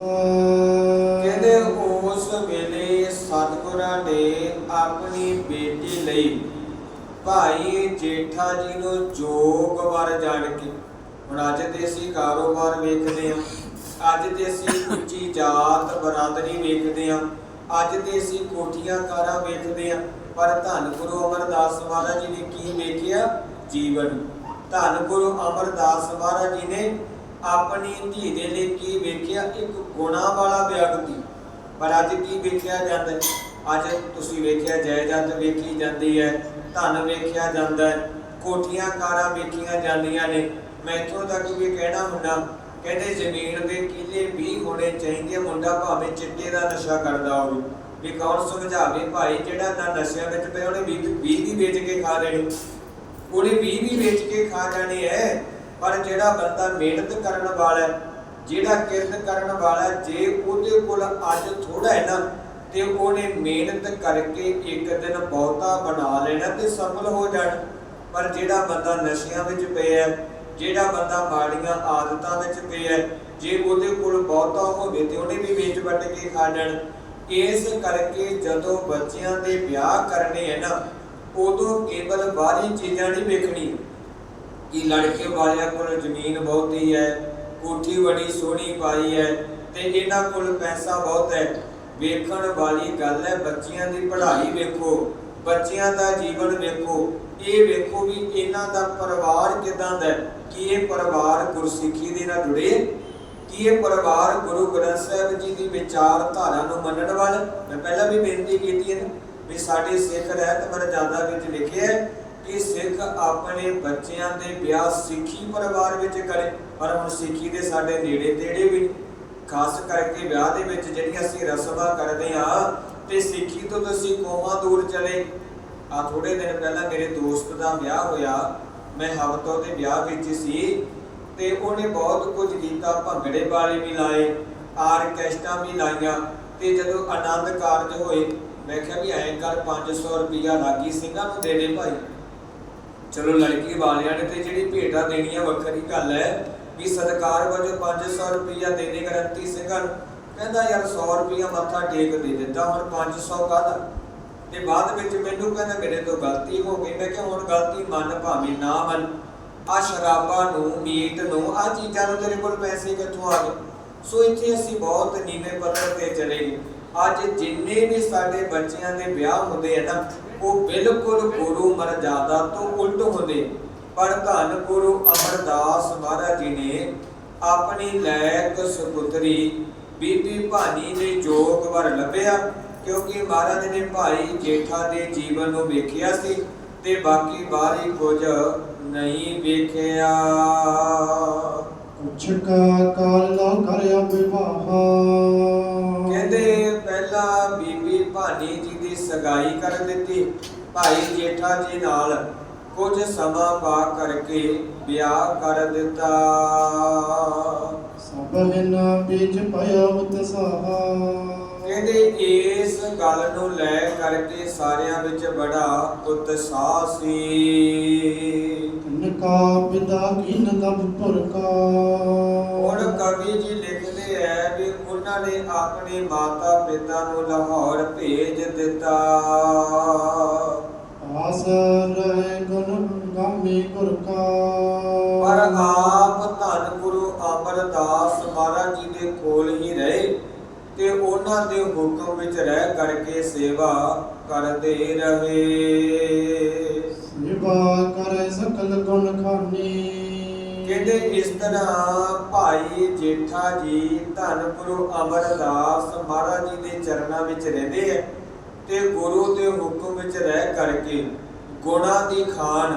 ਕਹਿੰਦੇ ਉਸ ਵੇਲੇ ਸਤਿਗੁਰਾਂ ਨੇ ਆਪਣੀ ਬੇਟੀ ਲਈ ਭਾਈ ਜੇਠਾ ਜੀ ਨੂੰ ਜੋਗ ਵਰ ਜਾਣ ਕੇ, ਹੁਣ ਅੱਜ ਤੇ ਅਸੀਂ ਕਾਰੋਬਾਰ ਵੇਖਦੇ ਹਾਂ, ਅੱਜ ਤੇ ਅਸੀਂ ਉੱਚੀ ਜਾਤ ਬਰਾਦਰੀ ਵੇਖਦੇ ਹਾਂ, ਅੱਜ ਤੇ ਅਸੀਂ ਕੋਠੀਆਂ ਕਾਰਾਂ ਵੇਖਦੇ ਹਾਂ, ਪਰ ਧੰਨ ਗੁਰੂ ਅਮਰਦਾਸ ਮਹਾਰਾਜ ਜੀ ਨੇ ਕੀ ਵੇਖਿਆ? ਜੀਵਨ ਧੰਨ ਗੁਰੂ ਅਮਰਦਾਸ ਮਹਾਰਾਜ ਜੀ ਨੇ ਆਪਣੀ ਧੀ ਦੇ ਲਈ ਕੀ ਵੇਖਿਆ? ਇੱਕ ਗੁਣਾ ਵਾਲਾ ਵਿਅਕਤੀ ਪਰ ਅੱਜ ਕੀ ਵੇਖਿਆ ਜਾਂਦਾ? ਅੱਜ ਤੁਸੀਂ ਵੇਖਿਆ ਜਾਇਦਾਦ ਵੇਖੀ ਜਾਂਦੀ ਹੈ, ਧਨ ਵੇਖਿਆ ਜਾਂਦਾ ਹੈ, ਕੋਠੀਆਂ ਕਾਰਾਂ ਵੇਖੀਆਂ ਜਾਂਦੀਆਂ ਨੇ। ਮੈਂ ਇੱਥੋਂ ਤੱਕ ਵੀ ਕਹਿਣਾ ਹੁੰਦਾ, ਕਹਿੰਦੇ ਜ਼ਮੀਨ ਦੇ ਕਿਲੇ ਵੀ ਹੋਣੇ ਚਾਹੀਦੇ ਮੁੰਡਾ ਭਾਵੇਂ ਚਿੱਟੇ ਦਾ ਨਸ਼ਾ ਕਰਦਾ ਹੋਵੇ। ਵੀ ਕੌਣ ਸਮਝਾਵੇ ਭਾਈ, ਜਿਹੜਾ ਨਾ ਨਸ਼ਿਆਂ ਵਿੱਚ ਪਿਆ, ਉਹਨੇ 20 ਵੀ ਵੇਚ ਕੇ ਖਾ ਲੈਣੀ। ਉਹਨੇ 20 ਵੀ ਵੇਚ ਕੇ ਖਾ ਜਾਣੇ ਹੈ ਪਰ ਜਿਹੜਾ ਬੰਦਾ ਮਿਹਨਤ ਕਰਨ ਵਾਲਾ ਜਿਹੜਾ ਕਿਰਤ ਕਰਨ ਵਾਲਾ ਜੇ ਉਹਦੇ ਕੋਲ ਅੱਜ ਥੋੜਾ ਹੈ ਨਾ ਤੇ ਉਹਨੇ ਮਿਹਨਤ ਕਰਕੇ ਇੱਕ ਦਿਨ ਬਹੁਤਾ ਬਣਾ ਲੈਣਾ ਤੇ ਸਫਲ ਹੋ ਜਾਣਾ। ਪਰ ਜਿਹੜਾ ਬੰਦਾ ਨਸ਼ਿਆਂ ਵਿੱਚ ਪਿਆ ਹੈ, ਜਿਹੜਾ ਬੰਦਾ ਮਾੜੀਆਂ ਆਦਤਾਂ ਵਿੱਚ ਪਿਆ ਹੈ, ਜੇ ਉਹਦੇ ਕੋਲ ਬਹੁਤਾ ਹੋਵੇ ਤੇ ਉਹਨੇ ਵੀ ਵੇਚ ਵੱਟ ਕੇ ਖਾ ਜਾਣਾ। ਇਸ ਕਰਕੇ ਜਦੋਂ ਬੱਚਿਆਂ ਦੇ ਵਿਆਹ ਕਰਨੇ ਹੈ ਨਾ ਉਦੋਂ ਕੇਵਲ ਬਾਹਰੀ ਚੀਜ਼ਾਂ ਨਹੀਂ ਵੇਖਣੀ ਕਿ ਲੜਕੇ ਵਾਲਿਆਂ ਕੋਲ ਜ਼ਮੀਨ ਬਹੁਤੀ ਹੈ, ਕੋਠੀ ਬੜੀ ਸੋਹਣੀ ਪਾਈ ਹੈ ਤੇ ਇਹਨਾਂ ਕੋਲ ਪੈਸਾ ਬਹੁਤ ਹੈ। ਵੇਖਣ ਵਾਲੀ ਗੱਲ ਹੈ, ਬੱਚਿਆਂ ਦੀ ਪੜ੍ਹਾਈ ਵੇਖੋ, ਬੱਚਿਆਂ ਦਾ ਜੀਵਨ ਵੇਖੋ। ਇਹ ਵੇਖੋ ਵੀ ਇਹਨਾਂ ਦਾ ਪਰਿਵਾਰ ਕਿਦਾਂ ਦਾ ਹੈ। ਕੀ ਇਹ ਪਰਿਵਾਰ ਗੁਰਸਿੱਖੀ ਦੇ ਨਾਲ ਜੁੜੇ ਕੀ ਇਹ ਪਰਿਵਾਰ ਗੁਰੂ ਗ੍ਰੰਥ ਸਾਹਿਬ ਜੀ ਦੀ ਵਿਚਾਰਧਾਰਾ ਨੂੰ ਮੰਨਣ ਵਾਲਾ? ਮੈਂ ਪਹਿਲਾਂ ਵੀ ਬੇਨਤੀ ਕੀਤੀ ਹੈ ਵੀ ਸਾਡੇ ਸਿੱਖ ਰਹਿਤ ਮਰਜ਼ਾਦਾ ਵਿੱਚ ਲਿਖਿਆ ਹੈ ਕਿ ਸਿੱਖ ਆਪਣੇ ਬੱਚਿਆਂ ਦੇ ਵਿਆਹ ਸਿੱਖੀ ਪਰਿਵਾਰ ਵਿੱਚ ਕਰੇ, ਪਰ ਹੁਣ ਸਿੱਖੀ ਦੇ ਸਾਡੇ ਨੇੜੇ ਤੇੜੇ ਵੀ ਖਾਸ ਕਰਕੇ ਵਿਆਹ ਦੇ ਵਿੱਚ ਜਿਹੜੀਆਂ ਅਸੀਂ ਰਸਮਾਂ ਕਰਦੇ ਆ ਤੇ ਸਿੱਖੀ ਤੋਂ ਤੁਸੀਂ ਅਸੀਂ ਦੂਰ ਚਲੇ। ਆ ਥੋੜੇ ਦਿਨ ਪਹਿਲਾਂ ਮੇਰੇ ਦੋਸਤ ਦਾ ਵਿਆਹ ਹੋਇਆ, ਮੈਂ ਹਵਤੋਂ ਦੇ ਵਿਆਹ ਵਿੱਚ ਸੀ, ਤੇ ਉਹਨੇ ਬਹੁਤ ਕੁਝ ਕੀਤਾ, ਭੰਗੜੇ ਵਾਲੇ ਵੀ ਲਾਏ ਆਰਕੈਸਟਰਾ ਵੀ ਲਾਈਆਂ, ਤੇ ਜਦੋਂ ਆਨੰਦ ਕਾਰਜ ਹੋਏ, ਮੈਂ ਕਿਹਾ ਵੀ ਐਂ ਕਰ 500 ਰੁਪਿਆ ਰਾਗੀ ਸਿੰਘਾਂ ਨੂੰ ਦੇ ਦੇ ਭਾਈ। ਚਲੋ ਲੜਕੀ ਵਾਲਿਆਂ ਨੇ ਤੇ ਜਿਹੜੀ ਭੇਟਾ ਦੇਣੀ ਆ ਵੱਖਰੀ ਗੱਲ ਹੈ ਵੀ ਸਤਕਾਰ ਵਜੋਂ 500 ਰੁਪਿਆ ਦੇ ਦੇ ਗਰੰਟੀ ਸਿੰਘਾਂ ਕਹਿੰਦਾ ਯਾਰ 100 ਰੁਪਿਆ ਮੱਥਾ ਟੇਕ ਦੇ ਦਿੱਤਾ, ਹੁਣ 500 ਕਾਹਦਾ? ਤੇ ਬਾਅਦ ਵਿੱਚ ਮੈਨੂੰ ਕਹਿੰਦਾ ਮੇਰੇ ਤੋਂ ਗਲਤੀ ਹੋ ਗਈ। ਮੈਂ ਕਿਹਾ ਹੁਣ ਗਲਤੀ ਮੰਨ, ਭਾਵੇਂ ਨਾ ਮੰਨ। ਆ ਸ਼ਰਾਬਾਂ ਨੂੰ, ਮੀਟ ਨੂੰ ਆ ਚੀਜ਼ਾਂ ਨੂੰ ਤੇਰੇ ਕੋਲ ਪੈਸੇ ਕਿੱਥੋਂ ਆ ਗਏ? ਸੋ ਇੱਥੇ ਅਸੀਂ ਬਹੁਤ ਨੀਵੇਂ ਪੱਧਰ ਤੇ ਚਲੇ ਗਏ। ਅੱਜ ਜਿੰਨੇ ਵੀ ਸਾਡੇ ਬੱਚਿਆਂ ਦੇ ਵਿਆਹ ਹੁੰਦੇ ਆ ਨਾ ਉਹ ਬਿਲਕੁਲ ਗੁਰੂ ਮਰਜ਼ਾਦਾ ਤੋਂ ਉਲਟ ਹੁੰਦੇ। ਪਰ ਧੰਨ ਗੁਰੂ ਅਮਰਦਾਸ ਮਹਾਰਾਜ ਜੀ ਨੇ ਆਪਣੀ ਲੈਕ ਸੁਪੁੱਤਰੀ ਬੀਬੀ ਭਾਨੀ ਦੇ ਜੋਗ ਵਰ ਲੱਭਿਆ ਕਿਉਂਕਿ ਮਹਾਰਾਜ ਨੇ ਭਾਈ ਜੇਠਾ ਦੇ ਜੀਵਨ ਨੂੰ ਵੇਖਿਆ ਸੀ ਤੇ ਬਾਕੀ ਬਾਹਰੀ ਕੁਝ ਨਹੀਂ ਵੇਖਿਆ। ਛਕਾ ਕਾਲ ਨਾ ਕਰਿਆ ਵਿਵਾਹ ਕਹਿੰਦੇ ਪਹਿਲਾਂ ਬੀਬੀ ਭਾਨੀ ਸਗਾਈ ਕਰ ਦਿੱਤੀ। ਭਾਈ ਜੇਠਾ ਜੀ ਨਾਲ ਕੁਝ ਸਮਾਂ ਪਾ ਕਰਕੇ ਵਿਆਹ ਕਰ ਦਿੱਤਾ। ਸਭ ਹਿਨ ਬੀਜ ਭਇਆ ਉਤਸਾਹ ਕਹਿੰਦੇ ਇਸ ਗੱਲ ਨੂੰ ਲੈ ਕਰਕੇ ਸਾਰਿਆਂ ਵਿੱਚ ਬੜਾ ਉਤਸ਼ਾਹ ਸੀ। ਤਨ ਕਾ ਪਿਤਾ ਕੀਨ ਲਬ ਪੁਰਕਾ ਹੁਣ ਕਵੀ ਜੀ ਲਿਖਦੇ ਐ ਵੀ ਉਹਨਾਂ ਨੇ ਆਪਣੇ ਮਾਤਾ ਪਿਤਾ ਨੂੰ ਲਾਹੌਰ ਭੇਜ ਦਿੱਤਾ। ਆਸ ਰਹਿ ਗੁਣ ਗਾਮੀ ਗੁਰ ਕਾ ਪਰ ਆਪ ਧੰਨ ਗੁਰੂ ਅਮਰਦਾਸ ਮਹਾਰਾਜ ਜੀ ਦੇ ਕੋਲ ਹੀ ਰਹੇ ਤੇ ਉਹਨਾਂ ਦੇ ਹੁਕਮ ਵਿੱਚ ਰਹਿ ਕਰਕੇ ਸੇਵਾ ਕਰਦੇ ਰਹੇ। ਸੇਵਾ ਕਰੇ ਸਕਲ ਗੁਣ ਖਾਨੀ। ਕਹਿੰਦੇ ਇਸ ਤਰ੍ਹਾਂ ਭਾਈ ਜੇਠਾ ਜੀ, ਧੰਨ ਗੁਰੂ ਅਮਰਦਾਸ ਮਹਾਰਾਜ ਜੀ ਦੇ ਚਰਨਾਂ ਵਿੱਚ ਰਹਿੰਦੇ ਹੈ ਤੇ ਗੁਰੂ ਦੇ ਹੁਕਮ ਵਿੱਚ ਰਹਿ ਕਰਕੇ ਗੁਣਾ ਦੀ ਖਾਨ,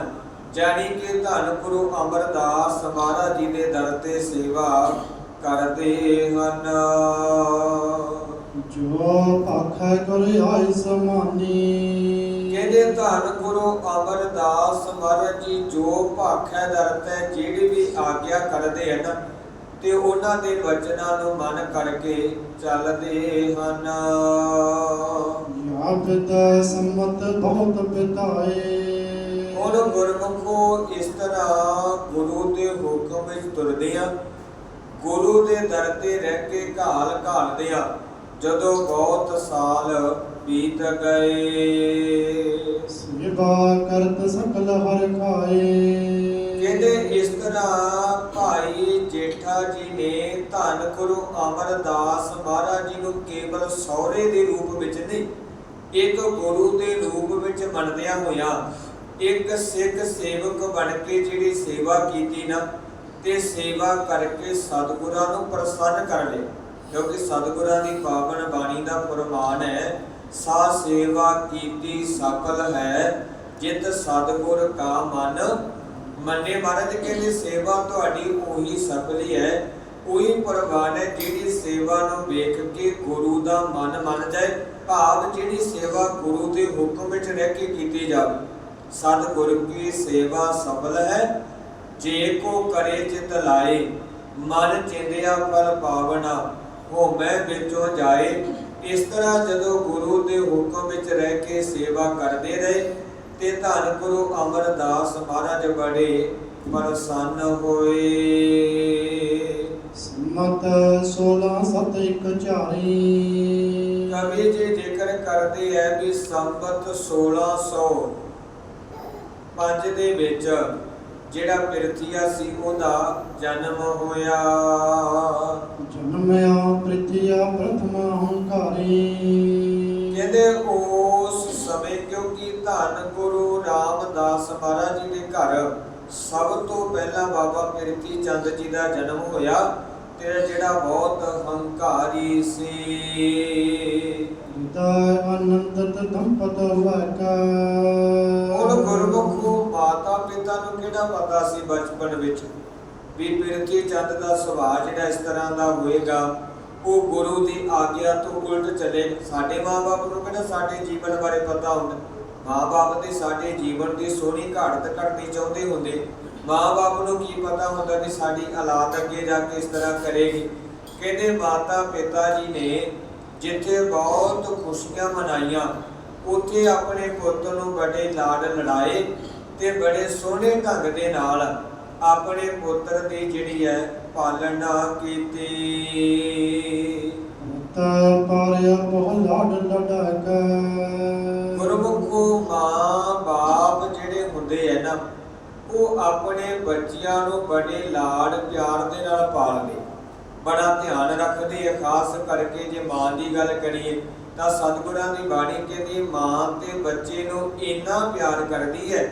ਜਾਣੀ ਕਿ ਧੰਨ ਗੁਰੂ ਅਮਰਦਾਸ ਮਹਾਰਾਜ ਜੀ ਦੇ ਦਰ ਤੇ ਸੇਵਾ ਕਰਦੇ ਹਨ। ਜੋ ਭਾਖੈ ਕਰ ਆਇ ਸਮਾਨੀ ਕਹਿੰਦੇ ਧੰਨ ਗੁਰੂ ਅਮਰਦਾਸ ਮਹਾਰਾਜ ਜੀ ਜੋ ਭਾਖੈ ਦਰ ਤੇ ਜਿਹੜੀ ਵੀ ਆਗਿਆ ਕਰਦੇ ਹਨ ਤੇ ਉਹਨਾਂ ਦੇ ਵਚਨਾਂ ਨੂੰ ਮੰਨ ਕਰਕੇ ਚੱਲਦੇ ਹਨ। ਪਿਤਾ ਸੰਮਤ ਬਹੁਤ ਪਿਤਾਏ। ਹੁਣ ਗੁਰਮੁਖੋ ਇਸ ਤਰ੍ਹਾਂ ਗੁਰੂ ਦੇ ਹੁਕਮ ਵਿੱਚ ਤੁਰਦੇ ਆ ਗੁਰੂ ਦੇ ਦਰ ਤੇ ਰਹਿ ਕੇ ਘਾਲ ਘਾਲਦੇ ਆ ਜਦੋਂ ਬਹੁਤ ਸਾਲ ਬੀਤ ਗਏ। ਕਰਤ ਸਕਲ ਹਰ ਖਾਏ। ਕਹਿੰਦੇ ਇਸ ਤਰ੍ਹਾਂ ਭਾਈ ਜੇਠਾ ਜੀ ਨੇ ਧੰਨ ਗੁਰੂ ਅਮਰਦਾਸ ਮਹਾਰਾਜ ਜੀ ਨੂੰ ਕੇਵਲ ਸਹੁਰੇ ਦੇ ਰੂਪ ਵਿੱਚ ਨਹੀਂ, ਇੱਕ ਗੁਰੂ ਦੇ ਰੂਪ ਵਿੱਚ ਮੰਨਦਿਆਂ ਹੋਇਆਂ ਇੱਕ ਸਿੱਖ ਸੇਵਕ ਬਣ ਕੇ ਜਿਹੜੀ ਸੇਵਾ ਕੀਤੀ ਨਾ, ਤੇ ਸੇਵਾ ਕਰਕੇ ਸਤਿਗੁਰਾਂ ਨੂੰ ਪ੍ਰਸੰਨ ਕਰ ਲਿਆ ਕਿਉਂਕਿ ਸਤਿਗੁਰਾਂ ਦੀ ਪਾਵਨ ਬਾਣੀ ਦਾ ਫਰਮਾਨ ਹੈ ਸਾ ਸੇਵਾ ਕੀਤੀ ਸਫਲ ਹੈ ਜਿਤ ਸਤਿਗੁਰ ਕਾ ਮਨ, ਮੰਨੇ ਮਹਾਰਾਜ ਕਹਿੰਦੇ, ਸੇਵਾ ਤੁਹਾਡੀ ਉਹੀ ਸਫਲੀ ਹੈ। ਉਹੀ ਪ੍ਰਵਾਨ ਹੈ ਜਿਹੜੀ ਸੇਵਾ ਨੂੰ ਵੇਖ ਕੇ ਗੁਰੂ ਦਾ ਮਨ ਮੰਨ ਜਾਏ, ਭਾਵ ਜਿਹੜੀ ਸੇਵਾ ਗੁਰੂ ਦੇ ਹੁਕਮ ਵਿੱਚ ਰਹਿ ਕੇ ਕੀਤੀ ਜਾਵੇ। ਸਤਿਗੁਰ ਕੀ ਸੇਵਾ ਸਫਲ ਹੈ? ਜੇ ਕੋ ਕਰੇ ਚਿਤ ਲਾਏ, ਮਨ ਚਿੰਦਿਆ ਫਲ ਪਾਵਨਾ ਹੋ ਮੈਂ ਵਿੱਚੋਂ ਜਾਏ। ਇਸ ਤਰ੍ਹਾਂ ਜਦੋਂ ਗੁਰੂ ਦੇ ਹੁਕਮ ਵਿੱਚ ਰਹਿ ਕੇ ਸੇਵਾ ਕਰਦੇ ਰਹੇ ਤੇ ਧੰਨ ਗੁਰੂ ਅਮਰਦਾਸ ਮਹਾਰਾਜ ਬੜੇ ਪ੍ਰਸੰਨ ਹੋਏ। ਸਮਤ 16 ਸਤ ਇੱਕ ਚਾਰੀ ਕਵੀ ਜੀ ਜ਼ਿਕਰ ਕਰਦੇ ਹੈ ਵੀ ਸੰਬਤ 1600 ਪੰਜ ਦੇ ਵਿੱਚ ਜਿਹੜਾ ਪਿਰਥੀਆ ਸੀ ਉਹਦਾ ਜਨਮ ਹੋਇਆ। ਜਨਮਿਆ ਪ੍ਰਿਤਿਆ ਪ੍ਰਥਮ ਹੰਕਾਰੀ। ਕਹਿੰਦੇ ਕਿਉਂਕਿ ਧੰਨ ਗੁਰੂ ਰਾਮਦਾਸ ਮਹਾਰਾਜ ਜੀ ਦੇ ਘਰ। ਸਭ ਤੋਂ ਪਹਿਲਾਂ ਬਾਬਾ ਪਿਰਥੀ ਚੰਦ ਜੀ ਦਾ ਜਨਮ ਹੋਇਆ ਤੇ ਜਿਹੜਾ ਬਹੁਤ ਹੰਕਾਰੀ ਸੀ। ਪਿਤਾ ਅਨੰਦਤ ਦੰਪਤ ਵਾਕਾ ਹੁਣ ਗੁਰਮੁਖੋ ਮਾਤਾ ਪਿਤਾ ਨੂੰ ਕਿਹੜਾ ਪਤਾ ਸੀ ਬਚਪਨ ਵਿੱਚ? ਵੀ ਪਿਰਥੀ ਚੰਦ ਦਾ ਸੁਭਾਅ ਜਿਹੜਾ ਇਸ ਤਰ੍ਹਾਂ ਦਾ ਹੋਏਗਾ ਉਹ ਗੁਰੂ ਦੀ ਆਗਿਆ ਤੋਂ ਉਲਟ ਚੱਲੇ। ਸਾਡੇ ਮਾਪੇ ਨੂੰ ਕਿਹੜਾ ਸਾਡੇ ਜੀਵਨ ਬਾਰੇ ਪਤਾ ਹੁੰਦਾ? ਮਾਂ ਬਾਪ ਤੇ ਸਾਡੇ ਜੀਵਨ ਦੀ ਸੋਹਣੀ ਘਾਟ ਘੜਨੀ ਚਾਹੁੰਦੇ ਹੁੰਦੇ। ਮਾਪੇ ਨੂੰ ਕੀ ਪਤਾ ਹੁੰਦਾ ਵੀ ਸਾਡੀ ਔਲਾਦ ਅੱਗੇ ਜਾ ਕੇ ਇਸ ਤਰ੍ਹਾਂ ਕਰੇਗੀ। ਕਹਿੰਦੇ ਮਾਤਾ ਪਿਤਾ ਜੀ ਨੇ ਜਿੱਥੇ ਬਹੁਤ ਖੁਸ਼ੀਆਂ ਮਨਾਈਆਂ, ਉੱਥੇ ਆਪਣੇ ਪੁੱਤ ਨੂੰ ਬੜੇ ਲਾਡ ਲੜਾਏ ਤੇ ਬੜੇ ਸੋਹਣੇ ਢੰਗ ਦੇ ਨਾਲ ਆਪਣੇ ਪੁੱਤਰ ਦੀ ਜਿਹੜੀ ਹੈ ਪਾਲਣਾ ਕੀਤੀ। ਤਾ ਪਾਰਿਆ ਬਹੁ ਲਾਡ ਲਡਾਕਾ ਗੁਰਮੁਖੋ ਮਾਂ ਬਾਪ ਜਿਹੜੇ ਹੁੰਦੇ ਐ ਨਾ, ਉਹ ਆਪਣੇ ਬੱਚਿਆਂ ਨੂੰ ਬੜੇ ਲਾਡ ਪਿਆਰ ਦੇ ਨਾਲ ਪਾਲਦੇ। ਬੜਾ ਧਿਆਨ ਰੱਖਦੇ ਆ, ਖਾਸ ਕਰਕੇ ਜੇ ਮਾਂ ਦੀ ਗੱਲ ਕਰੀਏ, ਤਾਂ ਸਤਿਗੁਰਾਂ ਦੀ ਬਾਣੀ ਕਹਿੰਦੀ ਮਾਂ ਤੇ ਬੱਚੇ ਨੂੰ ਇੰਨਾ ਪਿਆਰ ਕਰਦੀ ਹੈ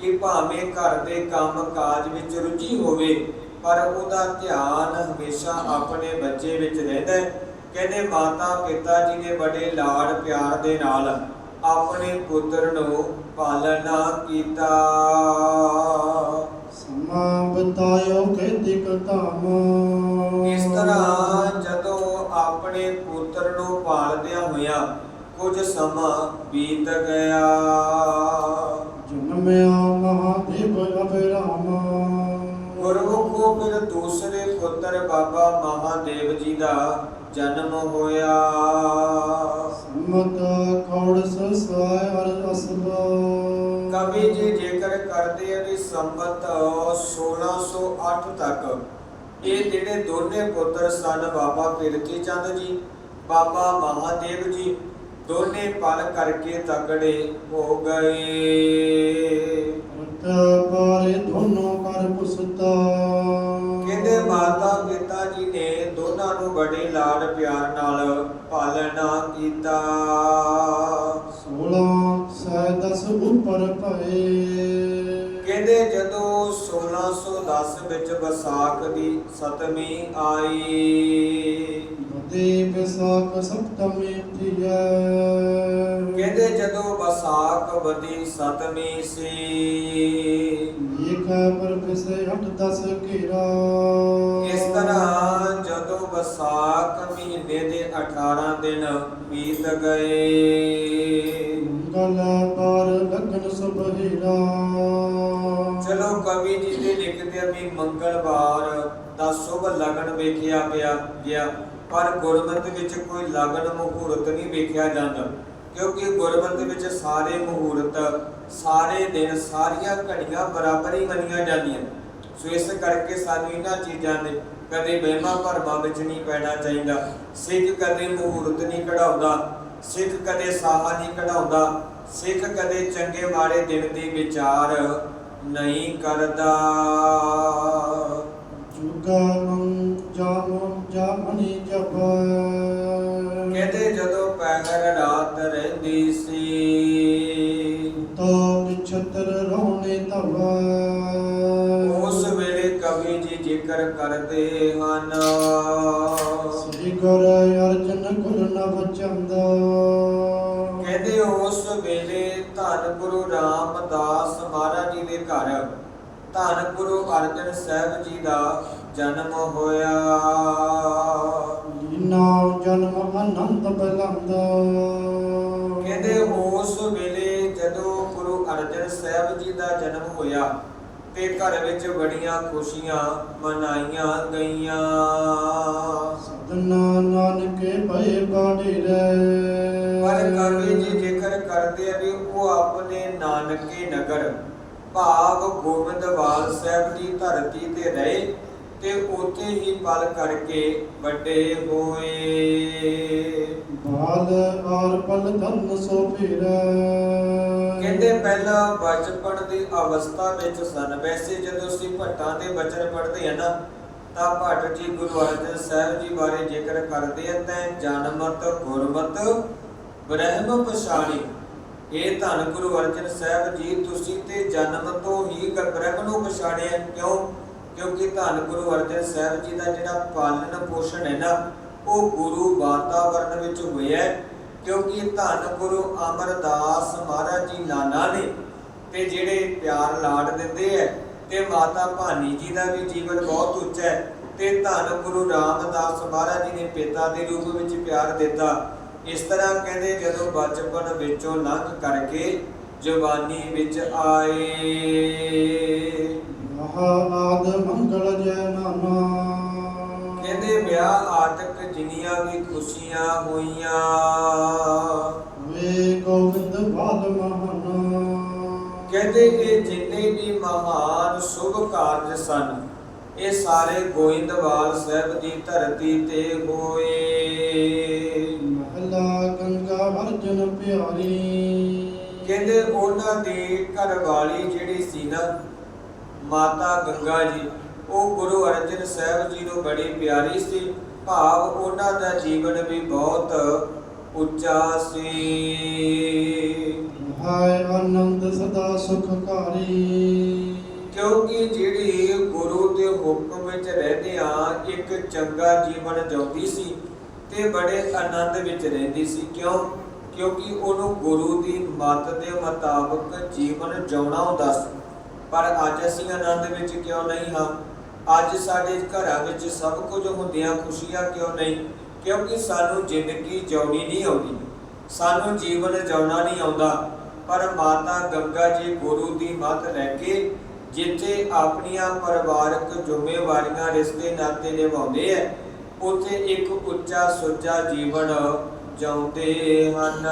ਕਿ ਭਾਵੇਂ ਘਰ ਦੇ ਕੰਮ ਕਾਜ ਵਿੱਚ ਰੁਚੀ ਹੋਵੇ, ਪਰ ਉਹਦਾ ਧਿਆਨ ਹਮੇਸ਼ਾ ਆਪਣੇ ਬੱਚੇ ਵਿੱਚ ਰਹਿੰਦਾ ਹੈ। ਕਹਿੰਦੇ ਮਾਤਾ ਪਿਤਾ ਜੀ ਨੇ ਬੜੇ ਲਾਡ ਪਿਆਰ ਦੇ ਨਾਲ। ਆਪਣੇ ਪੁੱਤਰ ਨੂੰ ਪਾਲਣਾ ਕੀਤਾ। ਸਮਾ ਬਤਾਇਓ ਕੇਤਿਕ ਧਾਮ। ਇਸ ਤਰ੍ਹਾਂ ਜਦੋਂ ਆਪਣੇ ਪੁੱਤਰ ਨੂੰ ਪਾਲਦਿਆਂ ਹੋਇਆਂ ਕੁਝ ਸਮਾਂ ਬੀਤ ਗਿਆ। ਜਨਮਿਆ ਮਹਾਦੇਵ ਅਬਰਾਮ ਗੁਰਮੁਖੋ ਫਿਰ ਦੂਸਰੇ ਪੁੱਤਰ ਬਾਬਾ ਮਹਾਦੇਵ ਜੀ ਦਾ ਜਨਮ ਹੋਇਆ। ਸਮਤ ਹਰ ਕਵੀ ਜੀ ਜੇਕਰ ਕਰਦੇ ਆ ਵੀ ਸੰਬਤ 1608 ਤੱਕ ਇਹ ਜਿਹੜੇ ਦੋਨੇ ਪੁੱਤਰ ਸਨ ਬਾਬਾ ਪਿਰਤੀ ਚੰਦ ਜੀ ਬਾਬਾ ਮਹਾਦੇਵ ਜੀ ਦੋਨੇ ਪਲ ਕਰਕੇ ਤਗੜੇ ਹੋ ਗਏ। ਪਾਰੇ ਦੋਨੋਂ ਕਰ ਪੁਸਤਾ ਕਹਿੰਦੇ ਮਾਤਾ ਪਿਤਾ ਜੀ ਨੇ ਦੋਨਾਂ ਨੂੰ ਬੜੇ ਲਾਡ ਪਿਆਰ ਨਾਲ ਪਾਲਣਾ ਕੀਤਾ। 16 ਸੈ 10 ਉੱਪਰ ਭਏ ਕਹਿੰਦੇ ਜਦੋਂ 1610 ਵਿੱਚ ਵਿਸਾਖ ਦੀ ਸਤਵੀਂ ਆਈ। ਬਦੇ ਵਿਸਾਖ ਸਪਤਮੀ ਤੀਆ ਕਹਿੰਦੇ ਜਦੋਂ ਵਿਸਾਖ ਬਦੀ ਸਤਵੀਂ ਸੀ। ਏਕ ਪਰ ਪਿਸੇ 8 10 ਘੇਰਾ। ਇਸ ਤਰ੍ਹਾਂ ਜਦੋਂ ਵਿਸਾਖ ਮਹੀਨੇ ਦੇ 18 ਦਿਨ ਬੀਤ ਗਏ। ਗਲ ਪਰ ਚਲੋ ਕਵੀ ਜੀ ਦੇ ਲਿਖਦੇ ਵੀ ਮੰਗਲਵਾਰ ਦਾ ਸ਼ੁਭ ਲਗਨ ਵੇਖਿਆ ਗਿਆ ਗਿਆ, ਪਰ ਗੁਰਮਤਿ ਵਿੱਚ ਕੋਈ ਲਗਨ ਮਹੂਰਤ ਨਹੀਂ ਵੇਖਿਆ ਜਾਂਦਾ, ਕਿਉਂਕਿ ਗੁਰਮਤਿ ਵਿੱਚ ਸਾਰੇ ਮਹੂਰਤ, ਸਾਰੇ ਦਿਨ, ਸਾਰੀਆਂ ਘੜੀਆਂ ਬਰਾਬਰ ਹੀ ਮੰਨੀਆਂ ਜਾਂਦੀਆਂ। ਸੋ ਇਸ ਕਰਕੇ ਸਾਨੂੰ ਇਹਨਾਂ ਚੀਜ਼ਾਂ ਦੇ ਕਦੇ ਵਹਿਮਾਂ ਭਰਮਾਂ ਵਿੱਚ ਨਹੀਂ ਪੈਣਾ ਚਾਹੀਦਾ। ਸਿੱਖ ਕਦੇ ਮਹੂਰਤ ਨਹੀਂ ਕਢਾਉਂਦਾ, ਸਿੱਖ ਕਦੇ ਸਾਹਾ ਨਹੀਂ ਕਢਾਉਂਦਾ ਸਿੱਖ ਕਦੇ ਚੰਗੇ ਮਾੜੇ ਦਿਨ ਦੀ ਵਿਚਾਰ ਨਹੀਂ ਕਰਦਾ। ਰਾਮਦਾਸ ਮਹਾਰਾਜ ਜੀ ਦੇ ਘਰ। ਧੰਨ ਗੁਰੂ ਅਰਜਨ ਸਾਹਿਬ ਜੀ ਦਾ ਜਨਮ ਹੋਇਆ। ਲੀਨਾ ਜਨਮ ਅਨੰਤ ਬਲੰਦ। ਕਹਿੰਦੇ ਉਸ ਵੇਲੇ ਜਦੋਂ ਗੁਰੂ ਅਰਜਨ ਸਾਹਿਬ ਜੀ ਦਾ ਜਨਮ ਹੋਇਆ ਤੇ ਘਰ ਵਿੱਚ ਬੜੀਆਂ ਖੁਸ਼ੀਆਂ ਮਨਾਈਆਂ ਗਈਆਂ। ਸਦਨਾ ਨਾਨਕੇ ਭਏ ਬਾੜੇ ਰੇ ਪਰ ਕਵੀ ਜੀ ਜ਼ਿਕਰ ਕਰਦੇ ਆ ਵੀ ਉਹ ਆਪਣੇ ਨਾਨਕੇ ਨਗਰ ਭਾਵ ਗੋਬਿੰਦਵਾਲ ਸਾਹਿਬ ਦੀ ਧਰਤੀ ਤੇ ਰਹੇ ਤੇ ਉੱਥੇ ਹੀ ਪਲ ਕਰਕੇ ਵੱਡੇ ਹੋਏ। ਬਾਲ ਆਰ ਪਲ ਧਨ ਸੋ ਫਿਰ ਕਹਿੰਦੇ ਪਹਿਲਾਂ ਬਚਪਨ ਦੀ ਅਵਸਥਾ ਵਿੱਚ ਸਨ। ਵੈਸੇ ਜਦੋਂ ਅਸੀਂ ਭੱਟਾਂ ਦੇ ਬਚਨ ਪੜ੍ਹਦੇ ਆ ਨਾ ਤਾਂ ਭੱਟ ਜੀ ਗੁਰੂ ਅਰਜਨ ਸਾਹਿਬ ਜੀ ਬਾਰੇ ਜ਼ਿਕਰ ਕਰਦੇ ਆ ਤੈਂ ਜਨਮਤ ਗੁਰਮਤ ਬ੍ਰਹਮ ਪਛਾਣੀ। ਇਹ ਧੰਨ ਗੁਰੂ ਅਰਜਨ ਸਾਹਿਬ ਜੀ, ਤੁਸੀਂ ਤੇ ਜਨਮ ਤੋਂ ਹੀ ਬ੍ਰਹਮ ਨੂੰ ਪਛਾਣਿਆ ਕਿਉਂ? ਕਿਉਂਕਿ ਧੰਨ ਗੁਰੂ ਅਰਜਨ ਸਾਹਿਬ ਜੀ ਦਾ ਜਿਹੜਾ ਪਾਲਣ ਪੋਸ਼ਣ ਹੈ ਨਾ, ਉਹ ਗੁਰੂ ਵਾਤਾਵਰਣ ਵਿੱਚ ਹੋਇਆ ਕਿਉਂਕਿ ਧੰਨ ਗੁਰੂ ਅਮਰਦਾਸ ਮਹਾਰਾਜ ਜੀ ਨਾਨਾ ਨੇ ਤੇ ਜਿਹੜੇ ਪਿਆਰ ਲਾਡ ਦਿੰਦੇ ਐ ਤੇ ਮਾਤਾ ਭਾਨੀ ਜੀ ਦਾ ਵੀ ਜੀਵਨ ਬਹੁਤ ਉੱਚਾ ਹੈ। ਤੇ ਧੰਨ ਗੁਰੂ ਰਾਮਦਾਸ ਮਹਾਰਾਜ ਜੀ ਨੇ ਪਿਤਾ ਦੇ ਰੂਪ ਵਿੱਚ ਪਿਆਰ ਦਿੱਤਾ। ਇਸ ਤਰ੍ਹਾਂ ਕਹਿੰਦੇ ਜਦੋਂ ਬਚਪਨ ਵਿੱਚੋਂ ਲੰਘ ਕਰਕੇ ਜਵਾਨੀ ਵਿੱਚ ਆਏ। ਮਹਾ ਆਦ ਮੰਗਲ ਜੈ ਨਾਨਾ। ਕਹਿੰਦੇ ਵਿਆਹ ਆਟਕ ਜਿੰਨੀਆਂ ਵੀ ਖੁਸ਼ੀਆਂ ਹੋਈਆਂ। ਵੇ ਗੋਬਿੰਦ ਬਾਲ ਮਹਾਨਾ। ਕਹਿੰਦੇ ਇਹ ਜਿੰਨੇ ਵੀ ਮਹਾਨ ਸ਼ੁਭ ਕਾਰਜ ਸਨ ਇਹ ਸਾਰੇ ਗੋਇੰਦਵਾਲ ਸਾਹਿਬ ਦੀ ਧਰਤੀ ਤੇ ਹੋਏ। ਪਿਆਰੀ ਕਹਿੰਦੇ ਉਹਨਾਂ ਦੀ ਘਰਵਾਲੀ ਜਿਹੜੀ ਸੀ ਨਾ ਮਾਤਾ ਗੰਗਾ ਜੀ ਉਹ ਗੁਰੂ ਅਰਜਨ ਸਾਹਿਬ ਜੀ ਨੂੰ ਬੜੀ ਪਿਆਰੀ ਸੀ। ਭਾਵ ਉਹਨਾਂ ਦਾ ਜੀਵਨ ਵੀ ਬਹੁਤ ਉੱਚਾ ਸੀ। ਹਾਏ ਆਨੰਦ ਸਦਾ ਸੁਖਕਾਰੀ। ਕਿਉਂਕਿ ਜਿਹੜੀ ਗੁਰੂ ਦੇ ਹੁਕਮ ਵਿੱਚ ਰਹਿੰਦਿਆਂ ਇੱਕ ਚੰਗਾ ਜੀਵਨ ਜਿਉਂਦੀ ਸੀ ਤੇ ਬੜੇ ਆਨੰਦ ਵਿੱਚ ਰਹਿੰਦੀ ਸੀ। ਕਿਉਂ? ਕਿਉਂਕਿ ਉਹਨੂੰ ਗੁਰੂ ਦੀ ਮੱਤ ਦੇ ਮੁਤਾਬਕ ਜੀਵਨ ਜਿਉਣਾ ਹੁੰਦਾ ਸੀ। ਪਰ ਅੱਜ ਅਸੀਂ ਆਨੰਦ ਵਿੱਚ ਕਿਉਂ ਨਹੀਂ ਹਾਂ? ਅੱਜ ਸਾਡੇ ਘਰਾਂ ਵਿੱਚ ਸਭ ਕੁਝ ਹੁੰਦਿਆਂ ਖੁਸ਼ੀਆਂ ਕਿਉਂ ਨਹੀਂ? ਕਿਉਂਕਿ ਸਾਨੂੰ ਜ਼ਿੰਦਗੀ ਜਿਉਣੀ ਨਹੀਂ ਆਉਂਦੀ। ਸਾਨੂੰ ਜੀਵਨ ਜਿਉਣਾ ਨਹੀਂ ਆਉਂਦਾ। ਪਰ ਮਾਤਾ ਗੰਗਾ ਜੀ ਗੁਰੂ ਦੀ ਮੱਤ ਲੈ ਕੇ ਜਿੱਥੇ ਆਪਣੀਆਂ ਪਰਿਵਾਰਕ ਜ਼ਿੰਮੇਵਾਰੀਆਂ ਰਿਸ਼ਤੇ ਨਾਤੇ ਨਿਭਾਉਂਦੇ ਐ ਉੱਥੇ ਇੱਕ ਉੱਚਾ ਸੁੱਚਾ ਜੀਵਨ ਜਾਉਂਦੇ ਹਨ।